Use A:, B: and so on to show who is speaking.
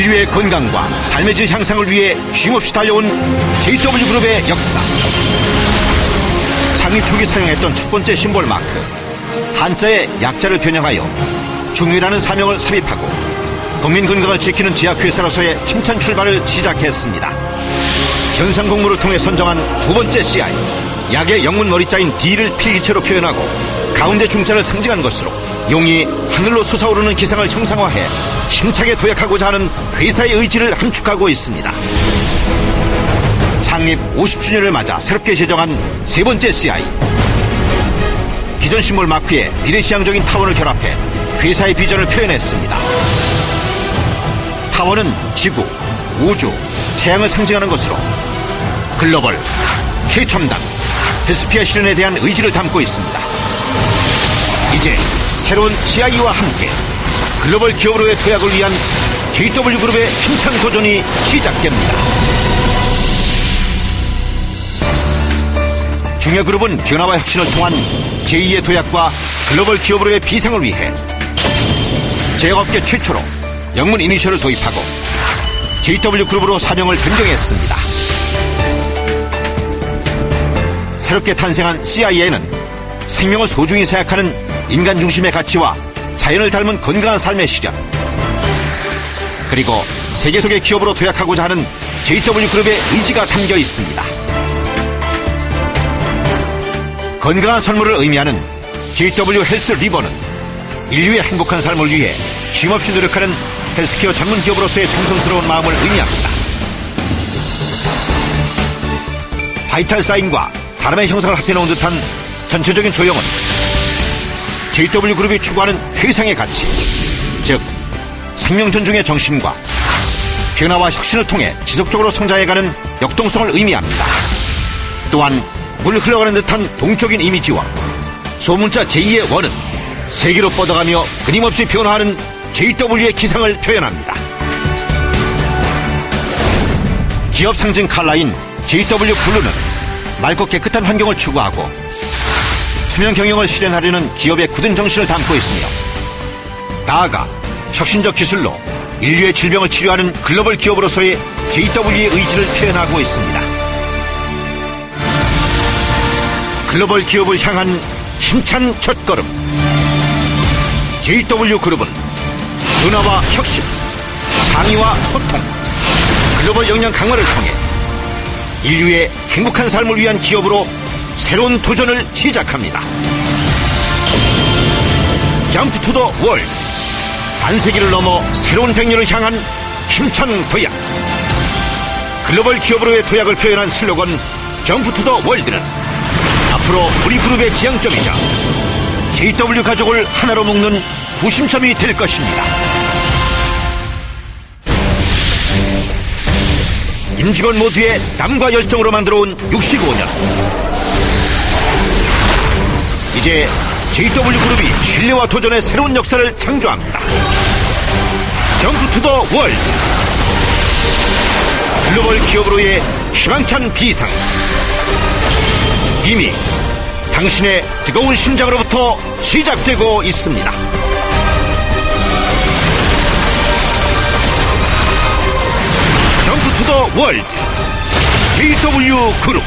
A: 인류의 건강과 삶의 질 향상을 위해 쉼없이 달려온 JW그룹의 역사. 창립 초기 사용했던 첫 번째 심볼 마크. 한자의 약자를 변형하여 중위라는 사명을 삽입하고 국민 건강을 지키는 제약회사로서의 힘찬 출발을 시작했습니다. 현상 공모를 통해 선정한 두 번째 CI. 약의 영문 머리자인 D를 필기체로 표현하고 가운데 중자를 상징한 것으로 용이 하늘로 솟아오르는 기상을 형상화해 힘차게 도약하고자 하는 회사의 의지를 함축하고 있습니다. 창립 50주년을 맞아 새롭게 제정한 세 번째 CI. 기존 심볼 마크에 미래시향적인 타원을 결합해 회사의 비전을 표현했습니다. 타원은 지구, 우주, 태양을 상징하는 것으로 글로벌, 최첨단, 헬스피아 실현에 대한 의지를 담고 있습니다. 이제 새로운 CI와 함께 글로벌 기업으로의 도약을 위한 JW그룹의 힘찬 도전이 시작됩니다. 중여그룹은 변화와 혁신을 통한 제2의 도약과 글로벌 기업으로의 비상을 위해 제약업계 최초로 영문 이니셜을 도입하고 JW그룹으로 사명을 변경했습니다. 새롭게 탄생한 CIA는 생명을 소중히 생각하는 인간 중심의 가치와 자연을 닮은 건강한 삶의 실현 그리고 세계 속의 기업으로 도약하고자 하는 JW그룹의 의지가 담겨 있습니다. 건강한 선물을 의미하는 JW 헬스 리버는 인류의 행복한 삶을 위해 쉼없이 노력하는 헬스케어 전문 기업으로서의 정성스러운 마음을 의미합니다. 바이탈 사인과 사람의 형상을 합해놓은 듯한 전체적인 조형은 JW그룹이 추구하는 최상의 가치, 즉 생명 존중의 정신과 변화와 혁신을 통해 지속적으로 성장해가는 역동성을 의미합니다. 또한 물 흘러가는 듯한 동적인 이미지와 소문자 제2의 원은 세계로 뻗어가며 끊임없이 변화하는 JW의 기상을 표현합니다. 기업 상징 칼라인 JW 블루는 맑고 깨끗한 환경을 추구하고 투명 경영을 실현하려는 기업의 굳은 정신을 담고 있으며 나아가 혁신적 기술로 인류의 질병을 치료하는 글로벌 기업으로서의 JW의 의지를 표현하고 있습니다. 글로벌 기업을 향한 힘찬 첫걸음. JW그룹은 변화와 혁신, 창의와 소통, 글로벌 역량 강화를 통해 인류의 행복한 삶을 위한 기업으로 새로운 도전을 시작합니다. 점프 투 더 월드. 반세기를 넘어 새로운 백년을 향한 힘찬 도약. 글로벌 기업으로의 도약을 표현한 슬로건 점프 투 더 월드는 앞으로 우리 그룹의 지향점이자 JW 가족을 하나로 묶는 구심점이 될 것입니다. 임직원 모두의 땀과 열정으로 만들어온 65년. 이제 JW그룹이 신뢰와 도전의 새로운 역사를 창조합니다. 점프 투더 월드. 글로벌 기업으로의 희망찬 비상. 이미 당신의 뜨거운 심장으로부터 시작되고 있습니다. 점프 투더 월드 JW 그룹